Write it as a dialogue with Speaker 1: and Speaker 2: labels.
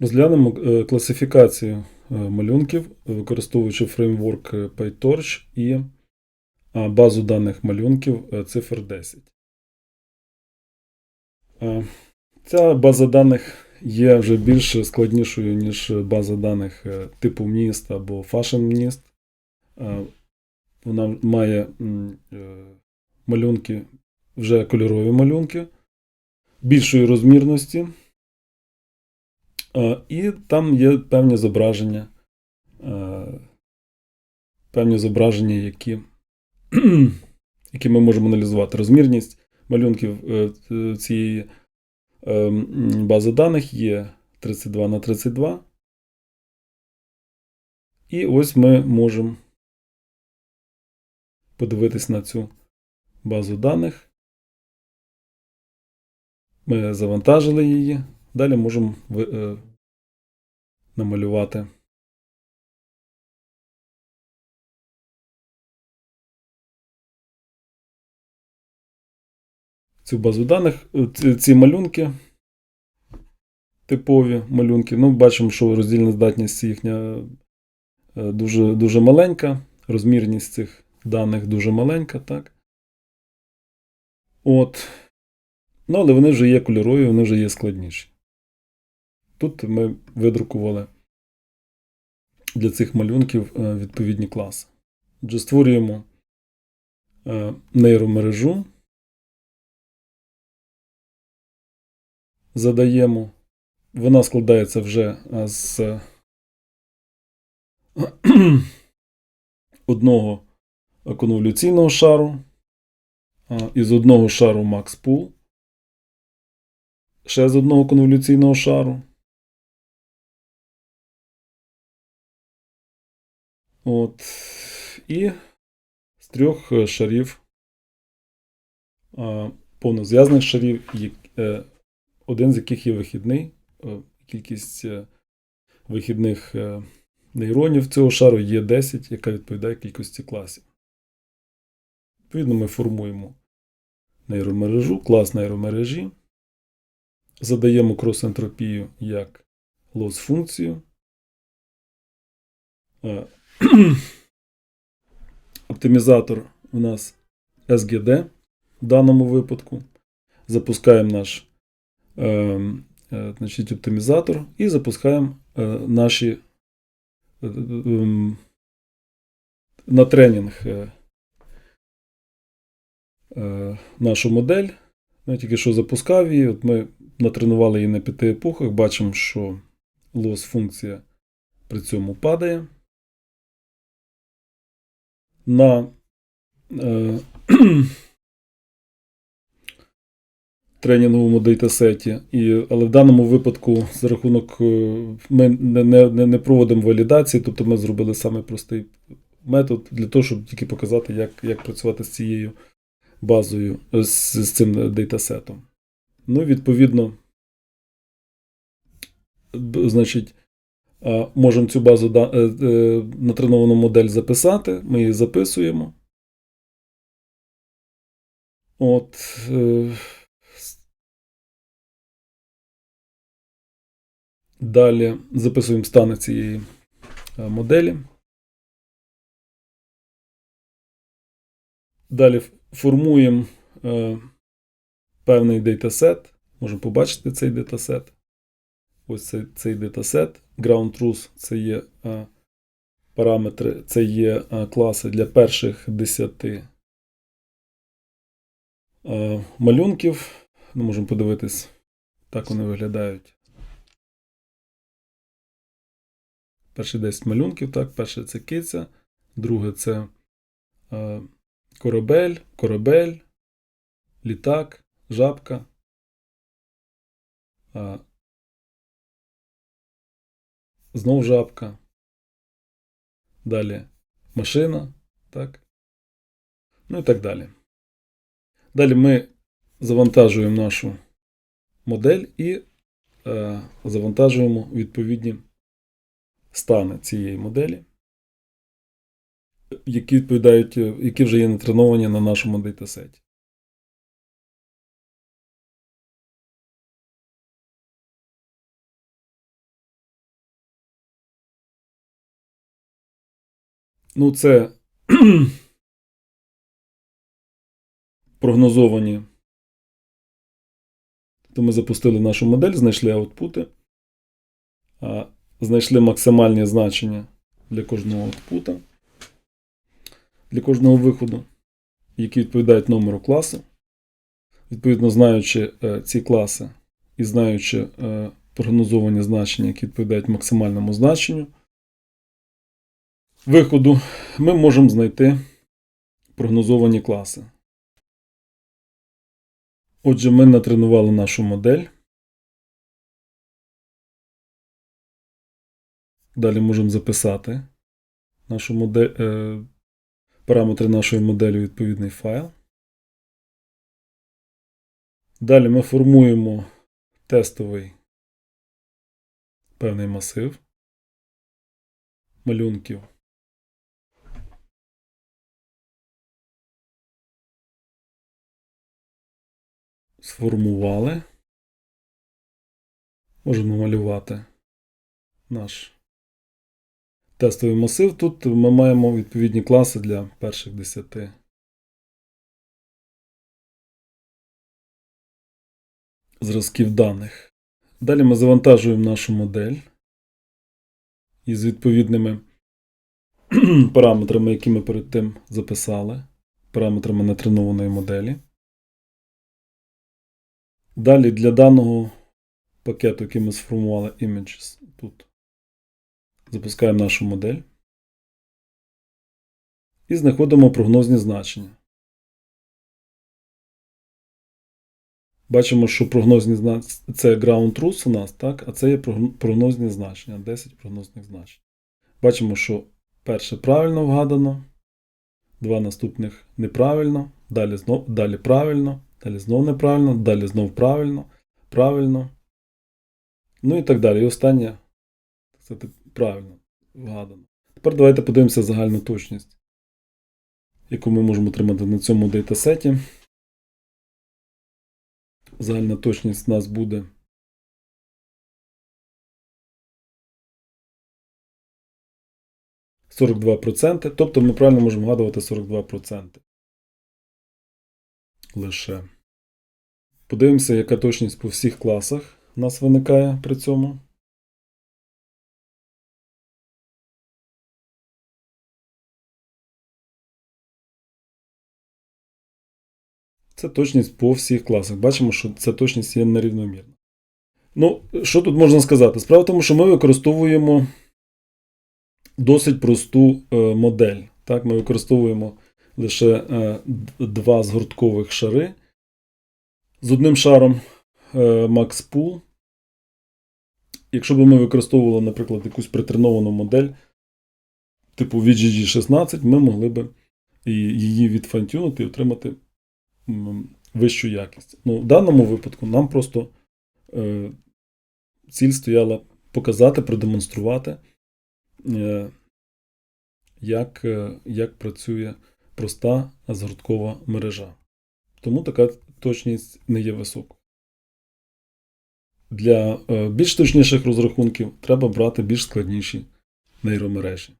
Speaker 1: Розглянемо е, класифікацію е, малюнків, використовуючи фреймворк е, PyTorch і базу даних малюнків цифр 10. Е, Ця база даних є вже більш складнішою, ніж база даних типу міст або fashion міст. Вона має малюнки, вже кольорові малюнки більшої розмірності. Е, І там є певні зображення, е, певні зображення, які, які ми можемо аналізувати. Розмірність малюнків е, цієї бази даних є 32 на 32. І ось ми можемо подивитись на цю базу даних. Ми завантажили її. Далі можемо е, намалювати цю базу даних. Е, ці- Ці малюнки, типові малюнки. Ну, бачимо, що роздільна здатність їхня е, дуже, дуже маленька. Розмірність цих даних дуже маленька, так? От. Ну, але вони вже є кольорові, вони вже є складніші. Тут ми видрукували для цих малюнків е, відповідні класи. Отже, створюємо е, нейромережу, задаємо. Вона складається вже е, з одного конволюційного шару, із одного шару Max Pool, ще з одного конволюційного шару. От. І з трьох е, шарів, повнозв'язаних шарів, е, один з яких є вихідний. Е, Кількість вихідних нейронів цього шару є 10, яка відповідає кількості класів. Відповідно, ми формуємо нейромережу, клас нейромережі, задаємо крос-ентропію як loss функцію. Е, Оптимізатор у нас SGD в даному випадку. Запускаємо наш е, е, значить, оптимізатор і запускаємо е, наші е, ем, на тренінг е, е, нашу модель. Я тільки що запускав її. От ми натренували її на п'яти епохах. Бачимо, що loss функція при цьому падає. На е, тренінговому дейтасеті. І, але в даному випадку, за рахунок, е, ми не, не, не- проводимо валідації, тобто ми зробили самий простий метод для того, щоб тільки показати, як, як працювати з цією базою, е, з, з цим дейтасетом. Ну, відповідно, значить, можемо цю базу е, е, натреновану модель записати, ми її записуємо. От. е, Далі записуємо стани цієї е, моделі. Далі формуємо е, певний дейтасет. Можемо побачити цей дейтасет. Ось цей, цей дейтасет. Ground truth це є е, параметри, це є е, класи для перших 10 е, малюнків. Ну, можемо подивитись, так вони виглядають. Перші 10 малюнків, так, перше це киця, друге це корабель, корабель, літак, жабка. Знов жабка. Далі машина, так. Ну і так далі. Далі ми завантажуємо нашу модель і е, завантажуємо відповідні стани цієї моделі, які відповідають, е, які вже є натреновані на нашому дейтасеті. Ну, це прогнозовані. То ми запустили нашу модель, знайшли аутпути, знайшли максимальні значення для кожного аутпута, для кожного виходу, які відповідають номеру класу. Відповідно, знаючи е, ці класи і знаючи е, прогнозовані значення, які відповідають максимальному значенню виходу, ми можемо знайти прогнозовані класи. Отже, ми натренували нашу модель. Далі можемо записати нашу модель, е, параметри нашої моделі у відповідний файл. Далі ми формуємо тестовий певний масив малюнків. Сформували. Можемо малювати наш тестовий масив. Тут ми маємо відповідні класи для перших 10 зразків даних. Далі ми завантажуємо нашу модель із відповідними параметрами, які ми перед тим записали, параметрами натренованої моделі. Далі для даного пакету, який ми сформували images, тут запускаємо нашу модель і знаходимо прогнозні значення. Бачимо, що прогнозні значення це ground truth у нас, так? а це є прогнозні значення, 10 прогнозних значень. Бачимо, що перше правильно вгадано, два наступних неправильно, далі, знов, далі правильно, далі знов неправильно, далі знов правильно, правильно. Ну і так далі. І останнє це правильно вгадано. Тепер давайте подивимося загальну точність, яку ми можемо отримати на цьому дейтасеті. Загальна точність у нас буде. – 42%. Тобто ми правильно можемо вгадувати 42%. Лише. Подивимося, яка точність по всіх класах у нас виникає при цьому. Це точність по всіх класах. Бачимо, що ця точність є нерівномірна. Ну, що тут можна сказати? Справа в тому, що ми використовуємо досить просту е, модель. Так, Ми використовуємо лише е, два згорткових шари. З одним шаром е, Max Pool. Якщо б ми використовували, наприклад, якусь притреновану модель типу VGG16, ми могли б її відфантюнути і отримати вищу якість. Ну, в даному випадку нам просто е, ціль стояла показати, продемонструвати, е, як, е, як працює проста згорткова мережа. Тому така точність не є високою. Для е, більш точніших розрахунків треба брати більш складніші нейромережі.